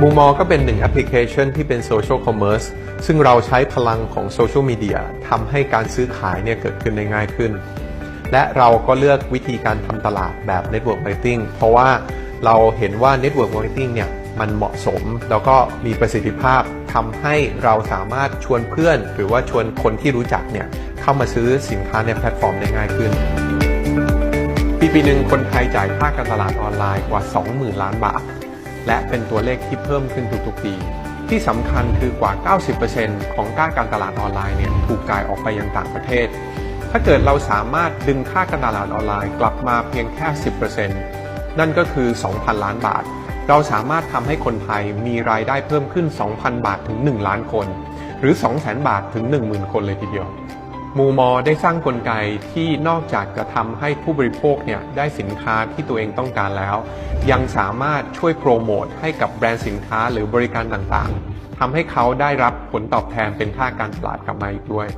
มูมอก็เป็นหนึ่งแอปพลิเคชันที่เป็นโซเชียลคอมเมอร์สซึ่งเราใช้พลังของโซเชียลมีเดียทำให้การซื้อขายเนี่ยเกิดขึ้นได้ง่ายขึ้น และเราก็เลือกวิธีการทำตลาดแบบ Network Marketing เพราะว่าเราเห็นว่า Network Marketing เนี่ยมันเหมาะสม แล้วก็มีประสิทธิภาพทำให้เราสามารถชวนเพื่อน หรือว่าชวนคนที่รู้จักเนี่ยเข้ามาซื้อสินค้าในแพลตฟอร์มได้ง่ายขึ้น ปีปีหนึ่งคนไทยจ่ายค่าการตลาดออนไลน์กว่า 20,000 ล้านบาท และเป็นตัวเลขที่เพิ่มขึ้นทุกๆปี ที่สำคัญคือกว่า 90%ของค่าการตลาดออนไลน์เนี่ยถูกจ่ายออกไปยังต่างประเทศ ถ้าเกิดเราสามารถดึงค่าการตลาดออนไลน์กลับมาเพียงแค่ 10%นั่นก็คือ 2,000 ล้านบาท เราสามารถทำให้คนไทยมีรายได้เพิ่มขึ้น 2,000 บาทถึง 1 ล้านคน หรือ 200,000 บาทถึง 10,000 คนเลยทีเดียว มูมอได้สร้างกลไกที่นอกจากจะทำให้ผู้บริโภคเนี่ยได้สินค้าที่ตัวเองต้องการแล้ว ยังสามารถช่วยโปรโมทให้กับแบรนด์สินค้าหรือบริการต่างๆทำให้เขาได้รับผลตอบแทนเป็นค่าการตลาดกลับมาอีกด้วย